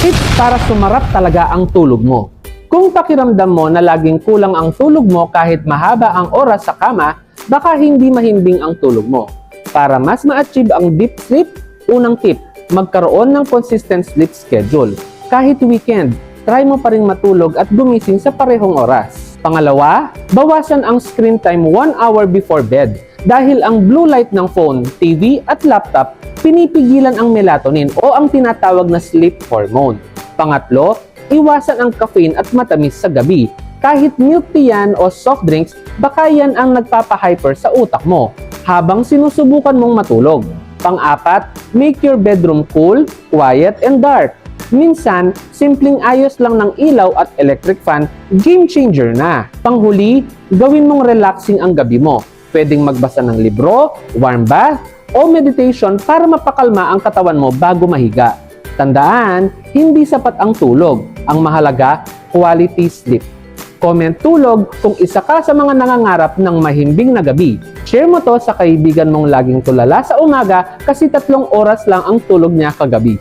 Tips para sumarap talaga ang tulog mo. Kung pakiramdam mo na laging kulang ang tulog mo kahit mahaba ang oras sa kama, baka hindi mahimbing ang tulog mo. Para mas ma-achieve ang deep sleep, unang tip, magkaroon ng consistent sleep schedule. Kahit weekend, try mo pa rin matulog at gumising sa parehong oras. Pangalawa, bawasan ang screen time 1 hour before bed dahil ang blue light ng phone, TV at laptop pinipigilan ang melatonin o ang tinatawag na sleep hormone. Pangatlo, iwasan ang caffeine at matamis sa gabi. Kahit milk tea yan o soft drinks, baka yan ang nagpapahyper sa utak mo habang sinusubukan mong matulog. Pang-apat, make your bedroom cool, quiet, and dark. Minsan, simpleng ayos lang ng ilaw at electric fan, game changer na. Panghuli, gawin mong relaxing ang gabi mo. Pwedeng magbasa ng libro, warm bath, o meditation para mapakalma ang katawan mo bago mahiga. Tandaan, hindi sapat ang tulog. Ang mahalaga, quality sleep. Comment tulog kung isa ka sa mga nangangarap ng mahimbing na gabi. Share mo to sa kaibigan mong laging tulala sa umaga kasi tatlong oras lang ang tulog niya kagabi.